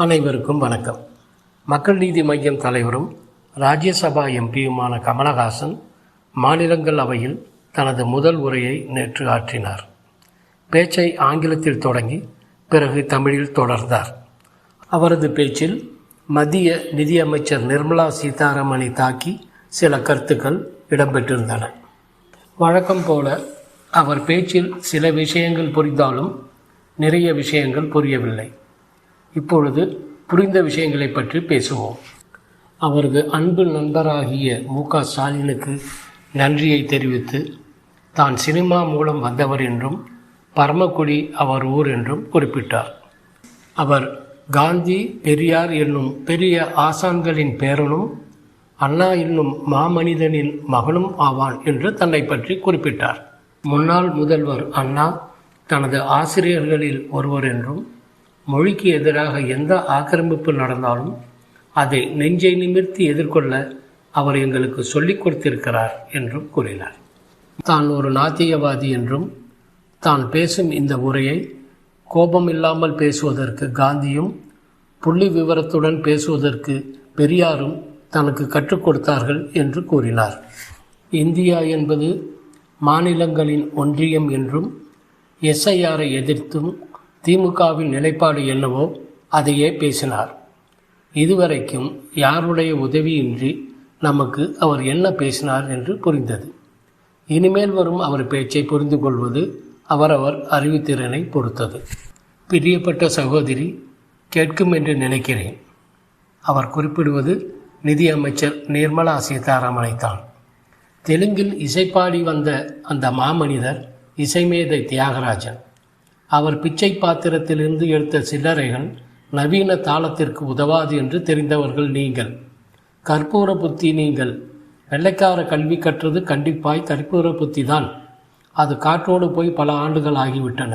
அனைவருக்கும் வணக்கம். மக்கள் நீதி மையம் தலைவரும் ராஜ்யசபா எம்பியுமான கமலஹாசன் மாநிலங்களவையில் தனது முதல் உரையை நேற்று ஆற்றினார். பேச்சை ஆங்கிலத்தில் தொடங்கி பிறகு தமிழில் தொடர்ந்தார். அவரது பேச்சில் மத்திய நிதியமைச்சர் நிர்மலா சீதாராமனை தாக்கி சில கருத்துக்கள் இடம்பெற்றிருந்தன. வழக்கம் போல அவர் பேச்சில் சில விஷயங்கள் புரிந்தாலும் நிறைய விஷயங்கள் புரியவில்லை. இப்பொழுது புரிந்த விஷயங்களை பற்றி பேசுவோம். அவரது அன்பு நண்பராகிய மு க ஸ்டாலினுக்கு நன்றியை தெரிவித்து தான் சினிமா மூலம் வந்தவர் என்றும் பரமக்குடி அவர் ஊர் என்றும் குறிப்பிட்டார். அவர் காந்தி பெரியார் என்னும் பெரிய ஆசான்களின் பேரனும் அண்ணா என்னும் மாமனிதனின் மகனும் ஆவான் என்று தன்னை பற்றி குறிப்பிட்டார். முன்னாள் முதல்வர் அண்ணா தனது ஆசிரியர்களில் ஒருவர் என்றும் மொழிக்கு எதிராக எந்த ஆக்கிரமிப்பு நடந்தாலும் அதை நெஞ்சை நிமிர்த்தி எதிர்கொள்ள அவர் எங்களுக்கு சொல்லிக் கொடுத்திருக்கிறார் என்றும் கூறினார். தான் ஒரு நாத்தியவாதி என்றும் தான் பேசும் இந்த உரையை கோபம் இல்லாமல் பேசுவதற்கு காந்தியும் புள்ளி விவரத்துடன் பேசுவதற்கு பெரியாரும் தனக்கு கற்றுக் கொடுத்தார்கள் என்று கூறினார். இந்தியா என்பது மாநிலங்களின் ஒன்றியம் என்றும் எஸ்ஐஆரை எதிர்த்தும் திமுகவின் நிலைப்பாடு என்னவோ அதையே பேசினார். இதுவரைக்கும் யாருடைய உதவியின்றி நமக்கு அவர் என்ன பேசினார் என்று புரிந்தது. இனிமேல் வரும் அவர் பேச்சை புரிந்து கொள்வது அவரவர் அறிவுத்திறனை பொறுத்தது. பிரியப்பட்ட சகோதரி கேட்கும் என்று நினைக்கிறேன். அவர் குறிப்பிடுவது நிதியமைச்சர் நிர்மலா சீதாராமனைத்தான் தெலுங்கில் இசைப்பாடி வந்த அந்த மாமனிதர் இசைமேதை தியாகராஜன். அவர் பிச்சை பாத்திரத்திலிருந்து எடுத்த சில்லறைகள் நவீன தாளத்திற்கு உதவாது என்று தெரிந்தவர்கள் நீங்கள். கற்பூர புத்தி நீங்கள். வெள்ளைக்கார கல்வி கற்றது கண்டிப்பாய் கற்பூர புத்தி தான் அது காற்றோடு போய் பல ஆண்டுகள் ஆகிவிட்டன.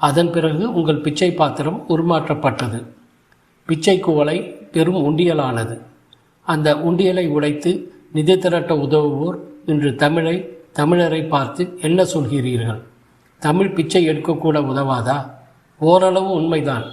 அதன் பிறகு உங்கள் பிச்சை பாத்திரம் உருமாற்றப்பட்டது. பிச்சை குவளை பெரும் உண்டியலானது. அந்த உண்டியலை உடைத்து நிதி திரட்ட உதவுவோர் இன்று தமிழை தமிழரை பார்த்து என்ன சொல்கிறீர்கள்? தமிழ் பிச்சை எடுக்கக்கூட உதவாதா? ஓரளவு உண்மைதான்.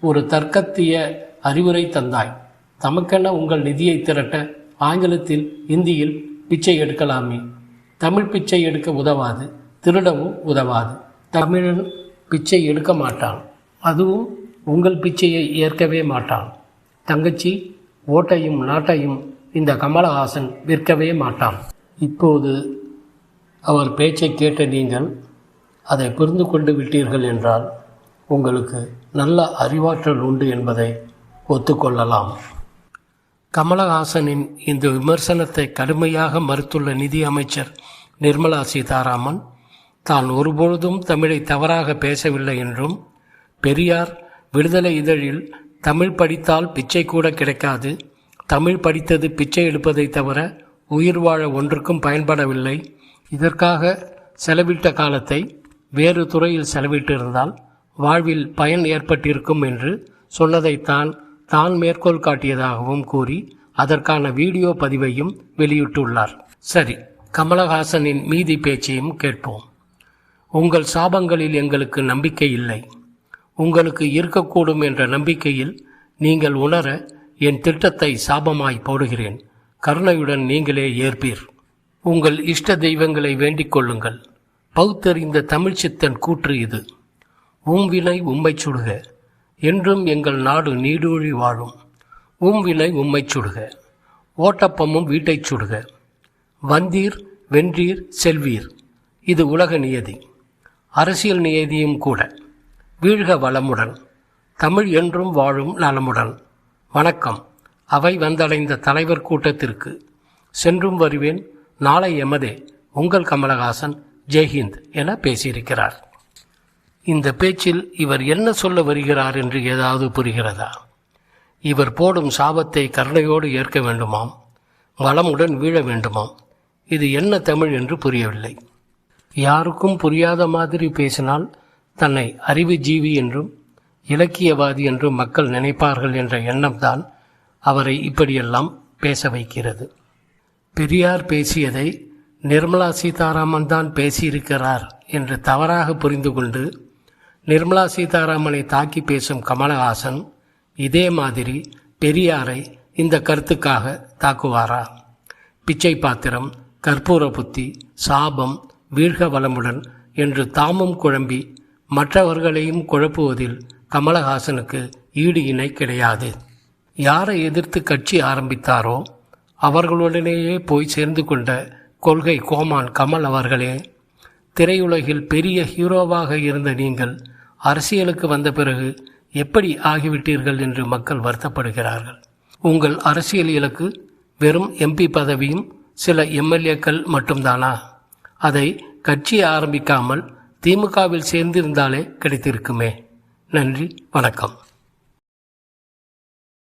ஒரு தர்க்கத்திய அறிவுரை தந்தாய். தமக்கென உங்கள் நிதியை திரட்ட ஆங்கிலத்தில் இந்தியில் பிச்சை எடுக்கலாமே. தமிழ் பிச்சை எடுக்க உதவாது திருடவும் உதவாது. தமிழன் பிச்சை எடுக்க மாட்டான். அதுவும் உங்கள் பிச்சையை ஏற்கவே மாட்டான். தங்கச்சி ஓட்டையும் நாட்டையும் இந்த கமலஹாசன் விற்கவே மாட்டான். இப்போது அவர் பேச்சை கேட்ட நீங்கள் அதை புரிந்து கொண்டு விட்டீர்கள் என்றால் உங்களுக்கு நல்ல அறிவாற்றல் உண்டு என்பதை ஒத்துக்கொள்ளலாம். கமலஹாசனின் இந்த விமர்சனத்தை கடுமையாக மறுத்துள்ள நிதி அமைச்சர் நிர்மலா சீதாராமன் தான் ஒருபொழுதும் தமிழை தவறாக பேசவில்லை என்றும் பெரியார் விடுதலை இதழில் தமிழ் படித்தால் பிச்சை கூட கிடைக்காது தமிழ் படித்தது பிச்சை எடுப்பதை தவிர உயிர் வாழ ஒன்றுக்கும் பயன்படவில்லை இதற்காக செலவிட்ட காலத்தை வேறு துறையில் செலவிட்டிருந்தால் வாழ்வில் பயன் ஏற்பட்டிருக்கும் என்று சொன்னதைத்தான் தான் மேற்கோள் காட்டியதாகவும் கூறி அதற்கான வீடியோ பதிவையும் வெளியிட்டுள்ளார். சரி கமலஹாசனின் மீதி பேச்சையும் கேட்போம். உங்கள் சாபங்களில் எங்களுக்கு நம்பிக்கை இல்லை. உங்களுக்கு இருக்கக்கூடும் என்ற நம்பிக்கையில் நீங்கள் உணர என் திட்டத்தை சாபமாய் போடுகிறேன். கருணையுடன் நீங்களே ஏற்பீர். உங்கள் இஷ்ட தெய்வங்களை வேண்டிக் கொள்ளுங்கள். பௌத்தறிந்த தமிழ்ச்சித்தன் கூற்று இது. உம் வினை உம்மைச் சுடுக என்றும் எங்கள் நாடு நீடூழி வாழும். உம் வினை உம்மை சுடுக ஓட்டப்பமும் வீட்டைச் சுடுக. வந்தீர் வென்றீர் செல்வீர் இது உலக நியதி. அரசியல் நியதியும் கூட. வீழ்க வளமுடன். தமிழ் என்றும் வாழும் நலமுடன். வணக்கம். அவை வந்தடைந்த தலைவர் கூட்டத்திற்கு சென்றும் வருவேன். நாளை எமதே. உங்கள் கமலஹாசன் ஜெய்ஹிந்த் என பேசியிருக்கிறார். இந்த பேச்சில் இவர் என்ன சொல்ல வருகிறார் என்று ஏதாவது புரிகிறதா? இவர் போடும் சாபத்தை கருணையோடு ஏற்க வேண்டுமாம்? வளமுடன் வீழ வேண்டுமாம்? இது என்ன தமிழ் என்று புரியவில்லை. யாருக்கும் புரியாத மாதிரி பேசினால் தன்னை அறிவு ஜீவி என்றும் இலக்கியவாதி என்றும் மக்கள் நினைப்பார்கள் என்ற எண்ணம்தான் அவரை இப்படியெல்லாம் பேச வைக்கிறது. பெரியார் பேசியதை நிர்மலா சீதாராமன் தான் பேசியிருக்கிறார் என்று தவறாக புரிந்து கொண்டு நிர்மலா சீதாராமனை தாக்கி பேசும் கமலஹாசன் இதே மாதிரி பெரியாரை இந்த கருத்துக்காக தாக்குவாரா? பிச்சை பாத்திரம் கற்பூர புத்தி சாபம் வீழ்க வளமுடன் என்று தாமும் குழம்பி மற்றவர்களையும் குழப்புவதில் கமலஹாசனுக்கு ஈடு இணை கிடையாது. யாரை எதிர்த்து கட்சி ஆரம்பித்தாரோ அவர்களுடனேயே போய் சேர்ந்து கொண்ட கொள்கை கோமான் கமல் அவர்களே திரையுலகில் பெரிய ஹீரோவாக இருந்த நீங்கள் அரசியலுக்கு வந்த பிறகு எப்படி ஆகிவிட்டீர்கள் என்று மக்கள் வருத்தப்படுகிறார்கள். உங்கள் அரசியல் இலக்கு வெறும் எம்பி பதவியும் சில எம்எல்ஏக்கள் மட்டும்தானா? அதை கட்சி ஆரம்பிக்காமல் திமுகவில் சேர்ந்திருந்தாலே கிடைத்திருக்குமே. நன்றி வணக்கம்.